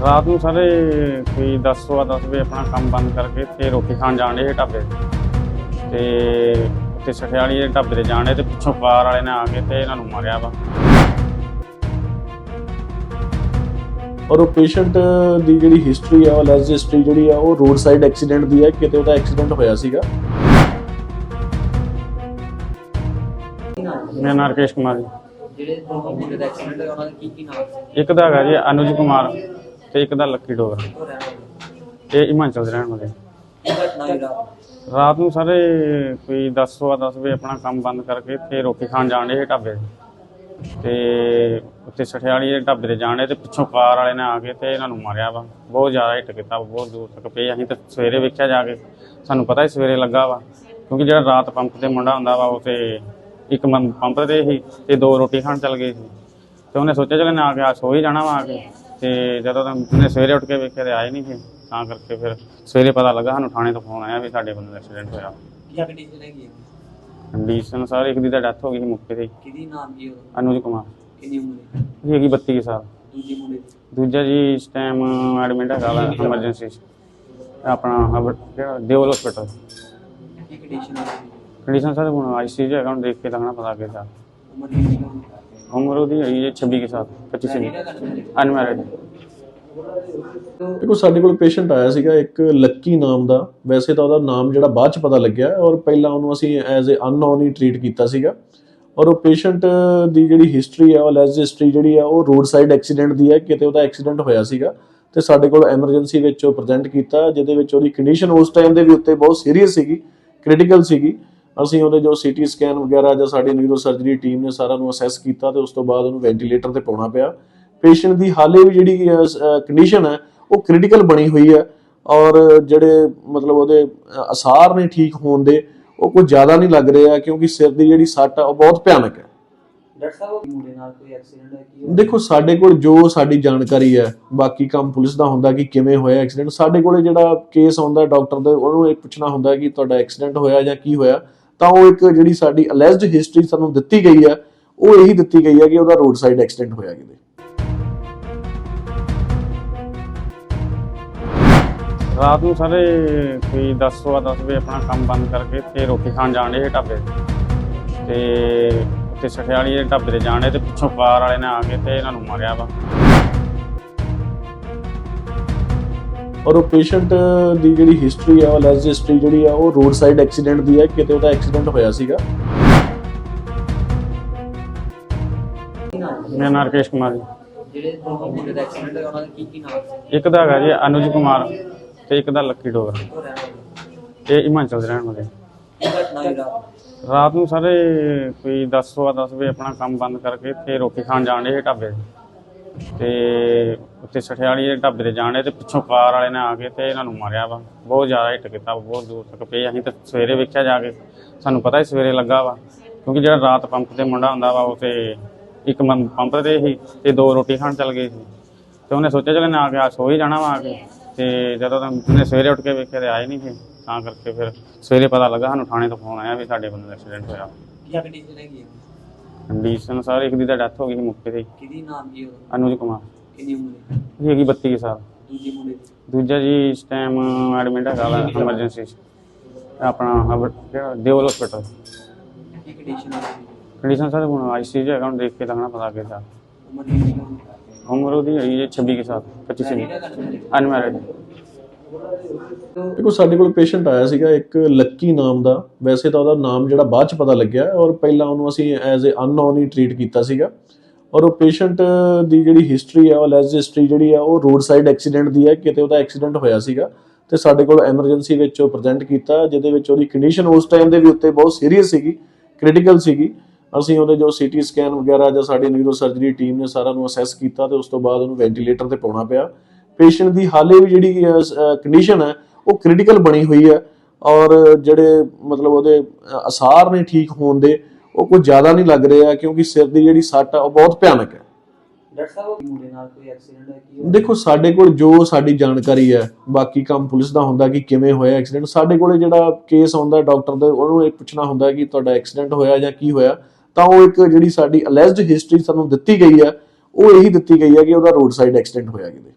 ਰਾਤ ਨੂੰ ਸਾਰੇ ਕੋਈ 10 ਸਵਾ 10 ਵਜੇ ਆਪਣਾ ਕੰਮ ਬੰਦ ਕਰਕੇ ਤੇ ਰੋਟੀ ਖਾਣ ਜਾਣ ਦੇ ਢਾਬੇ ਤੇ। ਤੇ ਉੱਥੇ ਸਠਿਆਲੀ ਦੇ ਢਾਬੇ ਤੇ ਜਾਣੇ ਤੇ ਪਿੱਛੋਂ ਕਾਰ ਵਾਲੇ ਨੇ ਆ ਕੇ ਤੇ ਇਹਨਾਂ ਨੂੰ ਮਾਰਿਆ ਵਾ। ਔਰ ਉਹ ਪੇਸ਼ੈਂਟ ਦੀ ਜਿਹੜੀ ਹਿਸਟਰੀ ਆ ਉਹ ਲੈਸ ਹਿਸਟਰੀ ਜਿਹੜੀ ਆ ਉਹ ਰੋਡ ਸਾਈਡ ਐਕਸੀਡੈਂਟ ਦੀ ਹੈ ਕਿਤੇ ਉਹਦਾ ਐਕਸੀਡੈਂਟ ਹੋਇਆ ਸੀਗਾ? ਮੇਰਾ ਨਾਮ ਰਕੇਸ਼ ਕੁਮਾਰ ਜੀ। ਜਿਹੜੇ ਦੋਨੋਂ ਮੁੰਡੇ ਦਾ ਐਕਸੀਡੈਂਟ ਹੋਇਆ ਉਹਨਾਂ ਦਾ ਕੀ ਕੀ ਨਾਮ ਸੀ? ਇੱਕ ਦਾ ਹੈਗਾ ਜੀ ਅਨੁਜ ਕੁਮਾਰ। ਤੇ ਇੱਕ ਦਾ ਲੱਕੀ ਡੋਗਰਾ ਉਹ ਇਹ ਹਿਮਾਚਲ ਦੇ ਰਹਿਣ ਵਾਲੇ ਰਾਤ ਨੂੰ ਸਾਰੇ ਕੋਈ 10 ਸਵਾ 10 ਵਜੇ ਆਪਣਾ ਕੰਮ ਬੰਦ ਕਰਕੇ ਇੱਥੇ ਰੋਟੀ ਖਾਣ ਜਾਣ ਦੇ ਢਾਬੇ ਤੇ। ਉੱਥੇ ਸਠਿਆਲੀ ਦੇ ਢਾਬੇ ਤੇ ਜਾਣੇ ਤੇ ਪਿੱਛੋਂ ਕਾਰ ਵਾਲੇ ਨੇ ਆ ਕੇ ਤੇ ਇਹਨਾਂ ਨੂੰ ਮਾਰਿਆ ਵਾ। ਬਹੁਤ ਜ਼ਿਆਦਾ ਹਿੱਟ ਕੀਤਾ ਬਹੁਤ ਦੂਰ ਤੱਕ ਪਏ ਅਸੀਂ ਤਾਂ ਸਵੇਰੇ ਵੇਖਿਆ ਜਾ ਕੇ। ਸਾਨੂੰ ਪਤਾ ਹੀ ਸਵੇਰੇ ਲੱਗਾ ਵਾ। ਕਿਉਂਕਿ ਜਿਹੜਾ ਰਾਤ ਪੰਪ ਤੇ ਮੁੰਡਾ ਹੁੰਦਾ ਵਾ, ਉਹ ਤੇ ਇੱਕ ਪੰਪ ਤੇ ਹੀ ਤੇ ਦੋ ਰੋਟੀ ਖਾਣ ਚੱਲ ਗਏ ਸੀ। ਤੇ ਉਹਨੇ ਸੋਚਿਆ ਚਲੇ ਨਾ ਆ ਕੇ ਆ ਸੋ ਹੀ ਜਾਣਾ ਵਾ ਆ ਕੇ। ਤੇ ਜਦੋਂ ਤਾਂ ਉਹਨੇ ਸਵੇਰੇ ਉੱਠ ਕੇ ਵੇਖਿਆ ਤੇ ਆਏ ਨਹੀਂ ਸੀ ਤਾਂ ਕਰਕੇ ਫਿਰ ਸਵੇਰੇ ਪਤਾ ਲੱਗਾ ਸਾਨੂੰ ਥਾਣੇ ਤੋਂ ਫੋਨ ਆਇਆ ਵੀ ਸਾਡੇ ਬੰਦੇ ਦਾ ਐਕਸੀਡੈਂਟ ਹੋਇਆ। ਕੀ ਕੰਡੀਸ਼ਨ ਹੈਗੀ ਹੈ ਕੰਡੀਸ਼ਨ ਸਰ ਇੱਕ ਦੀ ਤਾਂ ਡੈਥ ਹੋ ਗਈ ਸੀ ਮੌਕੇ ਤੇ ਹੀ। ਕਿਹਦੀ ਨਾਮ ਕੀ ਉਹ ਅਨੁਜ ਕੁਮਾਰ। ਕਿੰਨੀ ਉਮਰ ਹੈ? ਇਹ ਹੈਗੀ 32 ਸਾਲ। ਦੂਜੀ ਮੁੰਡੇ ਦੀ? ਦੂਜਾ ਜੀ ਇਸ ਟਾਈਮ ਐਡਮਿਟ ਹੈਗਾ ਵਾ ਐਮਰਜੈਂਸੀ ਆਪਣਾ ਹਬ- ਕਿਹੜਾ ਦਿਓਲ ਹਸਪੀਟਲ ਕੀ ਕੰਡੀਸ਼ਨ ਹੈ ਕੰਡੀਸ਼ਨ ਸਰ ਹੁਣ ਆਈਸੀਯੂ ਹੈਗਾ ਹੁਣ ਦੇਖ ਕੇ ਲੱਗਣਾ ਪਤਾ ਕਿ ਸਰ ਉਮਰ ਕਿੰਨੀ ਹੋਣੀ ਉਮਰ ਉਹਦੀ ਹੈਗੀ ਹੈ 26 ਕੇ ਸਾਥ 25 ਸੀ ਅਨਮੈਰਿਡ ਦੇਖੋ, ਸਾਡੇ ਕੋਲ ਪੇਸ਼ੈਂਟ ਆਇਆ ਸੀਗਾ ਇੱਕ ਲੱਕੀ ਨਾਮ ਦਾ। ਵੈਸੇ ਤਾਂ ਉਹਦਾ ਨਾਮ ਜਿਹੜਾ ਬਾਅਦ ਚ ਪਤਾ ਲੱਗਿਆ ਔਰ ਪਹਿਲਾਂ ਉਹਨੂੰ ਅਸੀਂ ਐਜ਼ ਅ ਅਨਨੋਨ ਹੀ ਟ੍ਰੀਟ ਕੀਤਾ ਸੀਗਾ। ਔਰ ਉਹ ਪੇਸ਼ੈਂਟ ਦੀ ਜਿਹੜੀ ਹਿਸਟਰੀ ਆ, ਉਹ ਲੈਸ ਹਿਸਟਰੀ ਜਿਹੜੀ ਆ, ਉਹ ਰੋਡ ਸਾਈਡ ਐਕਸੀਡੈਂਟ ਦੀ ਹੈ ਕਿਤੇ ਉਹਦਾ ਐਕਸੀਡੈਂਟ ਹੋਇਆ ਸੀਗਾ। ਤੇ ਸਾਡੇ ਕੋਲ ਐਮਰਜੈਂਸੀ ਵਿੱਚ ਉਹ ਪ੍ਰੈਜ਼ੈਂਟ ਕੀਤਾ, ਜਿਹਦੇ ਵਿੱਚ ਉਹਦੀ ਕੰਡੀਸ਼ਨ ਉਸ ਟਾਈਮ ਦੇ ਵੀ ਉੱਤੇ ਬਹੁਤ ਸੀਰੀਅਸ ਸੀਗੀ ਕ੍ਰਿਟੀਕਲ ਸੀਗੀ। ਅਸੀਂ ਉਹਦੇ ਜੋ ਸੀਟੀ ਸਕੈਨ ਵਗੈਰਾ ਜਾਂ ਸਾਡੀ ਨਿਊਰੋ ਸਰਜਰੀ ਟੀਮ ਨੇ ਸਾਰਾ ਨੂੰ ਅਸੈਸ ਕੀਤਾ ਤੇ ਉਸ ਤੋਂ ਬਾਅਦ ਉਹਨੂੰ ਵੈਂਟੀਲੇਟਰ ਤੇ ਪਾਉਣਾ ਪਿਆ। ਪੇਸ਼ੈਂਟ ਦੀ ਹਾਲੇ ਵੀ ਜਿਹੜੀ ਕੰਡੀਸ਼ਨ ਹੈ ਉਹ ਕ੍ਰਿਟੀਕਲ ਬਣੀ ਹੋਈ ਹੈ ਔਰ ਜਿਹੜੇ ਮਤਲਬ ਉਹਦੇ ਅਸਾਰ ਨੇ ਠੀਕ ਹੋਣ ਦੇ ਉਹ ਕੋਈ ਜ਼ਿਆਦਾ ਨਹੀਂ ਲੱਗ ਰਿਹਾ ਕਿਉਂਕਿ ਸਿਰ ਦੀ ਜਿਹੜੀ ਸੱਟ ਆ ਉਹ ਬਹੁਤ ਭਿਆਨਕ ਹੈ। ਡਾਕਟਰ ਸਾਹਿਬ ਉਹ ਮੁੰਡੇ ਨਾਲ ਕੋਈ ਐਕਸੀਡੈਂਟ ਹੈ ਕੀ ਦੇਖੋ ਸਾਡੇ ਕੋਲ ਜੋ ਸਾਡੀ ਜਾਣਕਾਰੀ ਹੈ ਬਾਕੀ ਕੰਮ ਪੁਲਿਸ ਦਾ ਹੁੰਦਾ ਕਿ ਕਿਵੇਂ ਹੋਇਆ ਐਕਸੀਡੈਂਟ ਸਾਡੇ ਕੋਲੇ ਜਿਹੜਾ ਕੇਸ ਆਉਂਦਾ ਡਾਕਟਰ ਦੇ ਉਹਨੂੰ ਇਹ ਪੁੱਛਣਾ ਹੁੰਦਾ ਕਿ ਤੁਹਾਡਾ ਐਕਸੀਡੈਂਟ ਹੋਇਆ ਜਾਂ ਕੀ ਹੋਇਆ। ਤਾਂ ਉਹ ਇੱਕ ਜਿਹੜੀ ਸਾਡੀ ਅਲੈਜਡ ਹਿਸਟਰੀ ਸਾਨੂੰ ਦਿੱਤੀ ਗਈ ਹੈ, ਉਹ ਇਹੀ ਦਿੱਤੀ ਗਈ ਹੈ ਕਿ ਉਹਦਾ ਰੋਡ ਸਾਈਡ ਐਕਸੀਡੈਂਟ ਹੋਇਆ ਕਿਤੇ ਰਾਤ ਨੂੰ ਸਾਰੇ ਕੋਈ 10 ਸਵਾ 10 ਵਜੇ ਆਪਣਾ ਕੰਮ ਬੰਦ ਕਰਕੇ ਤੇ ਰੋਟੀ ਖਾਣ ਜਾਣ ਦੇ ਢਾਬੇ ਤੇ। ਤੇ ਉੱਥੇ ਸਠਿਆਲੀ ਦੇ ਢਾਬੇ ਤੇ ਜਾਣੇ ਤੇ ਪਿੱਛੋਂ ਕਾਰ ਵਾਲੇ ਨੇ ਆ ਕੇ ਤੇ ਇਹਨਾਂ ਨੂੰ ਮਾਰਿਆ ਵਾ ਔਰ ਉਹ ਪੇਸ਼ੈਂਟ ਦੀ ਜਿਹੜੀ ਹਿਸਟਰੀ ਆ ਉਹ ਲੈਸ ਹਿਸਟਰੀ ਜਿਹੜੀ ਆ ਉਹ ਰੋਡ ਸਾਈਡ ਐਕਸੀਡੈਂਟ ਦੀ ਹੈ ਕਿਤੇ ਉਹਦਾ ਐਕਸੀਡੈਂਟ ਹੋਇਆ ਸੀਗਾ। ਮੇਰਾ ਨਾਮ ਰਕੇਸ਼ ਕੁਮਾਰ ਜੀ। ਜਿਹੜੇ ਦੋਨੋਂ ਮੁੰਡੇ ਦਾ ਐਕਸੀਡੈਂਟ ਹੋਇਆ ਉਹਨਾਂ ਦਾ ਕੀ ਕੀ ਨਾਮ ਸੀ? ਇੱਕ ਦਾ ਹੈਗਾ ਜੀ ਅਨੁਜ ਕੁਮਾਰ ਤੇ ਇੱਕ ਦਾ ਲੱਕੀ ਡੋਗਰਾ। ਉਹ ਰਹਿਣ ਵਾਲੇ? ਇਹ ਹਿਮਾਚਲ ਦੇ ਰਹਿਣ ਵਾਲੇ। ਕੀ ਘਟਨਾ ਹੋਈ ਰਾਤ ਰਾਤ ਨੂੰ ਸਾਰੇ ਕੋਈ 10 ਸਵਾ 10 ਵਜੇ ਆਪਣਾ ਕੰਮ ਬੰਦ ਕਰਕੇ ਤੇ ਰੋਟੀ ਖਾਣ ਜਾਣ ਦੇ ਢਾਬੇ ਤੇ। ਤੇ ਉੱਥੇ ਸਠਿਆਲੀ ਦੇ ਢਾਬੇ ਤੇ ਜਾਣੇ ਤੇ ਪਿੱਛੋਂ ਕਾਰ ਵਾਲੇ ਨੇ ਆ ਕੇ ਤੇ ਇਹਨਾਂ ਨੂੰ ਮਾਰਿਆ ਵਾ। ਬਹੁਤ ਜ਼ਿਆਦਾ ਹਿੱਟ ਕੀਤਾ ਬਹੁਤ ਦੂਰ ਤੱਕ ਪਏ। ਅਸੀਂ ਤਾਂ ਸਵੇਰੇ ਵੇਖਿਆ ਜਾ ਕੇ। ਸਾਨੂੰ ਪਤਾ ਹੀ ਸਵੇਰੇ ਲੱਗਾ ਵਾ। ਕਿਉਂਕਿ ਜਿਹੜਾ ਰਾਤ ਪੰਪ ਤੇ ਮੁੰਡਾ ਹੁੰਦਾ ਵਾ, ਉਹ ਤੇ ਇੱਕ ਮੰ- ਪੰਪ ਤੇ ਹੀ ਤੇ ਦੋ ਰੋਟੀ ਖਾਣ ਚੱਲ ਗਏ ਸੀ। ਤੇ ਉਹਨੇ ਸੋਚਿਆ ਚਲੇ ਨਾ ਆ ਕੇ ਆ ਸੋ ਹੀ ਜਾਣਾ ਵਾ ਆ ਕੇ। ਤੇ ਜਦੋਂ ਤਾਂ ਉਹਨੇ ਸਵੇਰੇ ਉੱਠ ਕੇ ਵੇਖਿਆ ਤੇ ਆਏ ਨਹੀਂ ਸੀ। ਤਾਂ ਕਰਕੇ ਫਿਰ ਸਵੇਰੇ ਪਤਾ ਲੱਗਾ ਸਾਨੂੰ ਥਾਣੇ ਤੋਂ ਫੋਨ ਆਇਆ ਵੀ ਸਾਡੇ ਬੰਦੇ ਦਾ ਐਕਸੀਡੈਂਟ ਹੋਇਆ। ਕੀ ਕੰਡੀਸ਼ਨ ਹੈਗੀ ਹੈ? ਕੰਡੀਸ਼ਨ ਸਰ ਇੱਕ ਦੀ ਤਾਂ ਡੈਥ ਹੋ ਗਈ ਸੀ ਮੌਕੇ ਤੇ। ਹੀ। ਕਿਹਦੀ ਨਾਮ ਕੀ ਉਹ ਅਨੁਜ ਕੁਮਾਰ। ਕਿੰਨੀ ਉਮਰ ਹੈ ਇਹ ਹੈਗੀ 32 ਸਾਲ। ਦੂਜੀ ਮੁੰਡੇ ਦੀ? ਦੂਜਾ ਜੀ ਇਸ ਟਾਈਮ ਐਡਮਿਟ ਹੈਗਾ ਵਾ ਐਮਰਜੈਂਸੀ ਆਪਣਾ ਹਬ- ਕਿਹੜਾ? ਦਿਓਲ ਹਸਪੀਟਲ ਕੀ ਕੰਡੀਸ਼ਨ ਹੈ? ਕੰਡੀਸ਼ਨ ਸਰ ਹੁਣ ਆਈਸੀਯੂ ਹੈਗਾ ਹੁਣ ਦੇਖ ਕੇ ਲੱਗਣਾ ਪਤਾ ਕਿ ਸਰ ਉਮਰ ਕਿੰਨੀ ਹੋਣੀ ਉਮਰ ਉਹਦੀ ਹੈਗੀ ਹੈ 26 ਕੇ ਸਾਥ 25 ਸੀ ਅਨਮੈਰਿਡ ਦੇਖੋ, ਸਾਡੇ ਕੋਲ ਪੇਸ਼ੈਂਟ ਆਇਆ ਸੀਗਾ ਇੱਕ ਲੱਕੀ ਨਾਮ ਦਾ। ਵੈਸੇ ਤਾਂ ਉਹਦਾ ਨਾਮ ਜਿਹੜਾ ਬਾਅਦ ਚ ਪਤਾ ਲੱਗਿਆ ਔਰ ਪਹਿਲਾਂ ਉਹਨੂੰ ਅਸੀਂ ਐਜ਼ ਅ ਅਨਨੋਨ ਹੀ ਟ੍ਰੀਟ ਕੀਤਾ ਸੀਗਾ। ਔਰ ਉਹ ਪੇਸ਼ੈਂਟ ਦੀ ਜਿਹੜੀ ਹਿਸਟਰੀ ਆ, ਉਹ ਲੈਸ ਹਿਸਟਰੀ ਜਿਹੜੀ ਆ, ਉਹ ਰੋਡ ਸਾਈਡ ਐਕਸੀਡੈਂਟ ਦੀ ਹੈ ਕਿਤੇ ਉਹਦਾ ਐਕਸੀਡੈਂਟ ਹੋਇਆ ਸੀਗਾ। ਤੇ ਸਾਡੇ ਕੋਲ ਐਮਰਜੈਂਸੀ ਵਿੱਚ ਉਹ ਪ੍ਰੈਜ਼ੈਂਟ ਕੀਤਾ, ਜਿਹਦੇ ਵਿੱਚ ਉਹਦੀ ਕੰਡੀਸ਼ਨ ਉਸ ਟਾਈਮ ਦੇ ਵੀ ਉੱਤੇ ਬਹੁਤ ਸੀਰੀਅਸ ਸੀਗੀ ਕ੍ਰਿਟੀਕਲ ਸੀਗੀ। ਅਸੀਂ ਉਹਦੇ ਜੋ ਸੀਟੀ ਸਕੈਨ ਵਗੈਰਾ ਜਾਂ ਸਾਡੀ ਨਿਊਰੋ ਸਰਜਰੀ ਟੀਮ ਨੇ ਸਾਰਾ ਨੂੰ ਅਸੈਸ ਕੀਤਾ ਤੇ ਉਸ ਤੋਂ ਬਾਅਦ ਉਹਨੂੰ ਵੈਂਟੀਲੇਟਰ ਤੇ ਪਾਉਣਾ ਪਿਆ। ਪੇਸ਼ੈਂਟ ਦੀ ਹਾਲੇ ਵੀ ਜਿਹੜੀ ਕੰਡੀਸ਼ਨ ਹੈ ਉਹ ਕ੍ਰਿਟੀਕਲ ਬਣੀ ਹੋਈ ਹੈ ਔਰ ਜਿਹੜੇ ਮਤਲਬ ਉਹਦੇ ਅਸਾਰ ਨੇ ਠੀਕ ਹੋਣ ਦੇ ਉਹ ਕੋਈ ਜ਼ਿਆਦਾ ਨਹੀਂ ਲੱਗ ਰਿਹਾ ਕਿਉਂਕਿ ਸਿਰ ਦੀ ਜਿਹੜੀ ਸੱਟ ਆ ਉਹ ਬਹੁਤ ਭਿਆਨਕ ਹੈ। ਡਾਕਟਰ ਸਾਹਿਬ ਉਹ ਮੁੰਡੇ ਨਾਲ ਕੋਈ ਐਕਸੀਡੈਂਟ ਹੈ ਕੀ ਦੇਖੋ ਸਾਡੇ ਕੋਲ ਜੋ ਸਾਡੀ ਜਾਣਕਾਰੀ ਹੈ ਬਾਕੀ ਕੰਮ ਪੁਲਿਸ ਦਾ ਹੁੰਦਾ ਕਿ ਕਿਵੇਂ ਹੋਇਆ ਐਕਸੀਡੈਂਟ ਸਾਡੇ ਕੋਲੇ ਜਿਹੜਾ ਕੇਸ ਆਉਂਦਾ ਡਾਕਟਰ ਦੇ ਉਹਨੂੰ ਇਹ ਪੁੱਛਣਾ ਹੁੰਦਾ ਕਿ ਤੁਹਾਡਾ ਐਕਸੀਡੈਂਟ ਹੋਇਆ ਜਾਂ ਕੀ ਹੋਇਆ ਤਾਂ ਉਹ ਇੱਕ ਜਿਹੜੀ ਸਾਡੀ ਅਲੈਜਡ ਹਿਸਟਰੀ ਸਾਨੂੰ ਦਿੱਤੀ ਗਈ ਹੈ ਉਹ ਇਹੀ ਦਿੱਤੀ ਗਈ ਹੈ ਕਿ ਉਹਦਾ ਰੋਡ ਸਾਈਡ ਐਕਸੀਡੈਂਟ ਹੋਇਆ ਕਿਤੇ।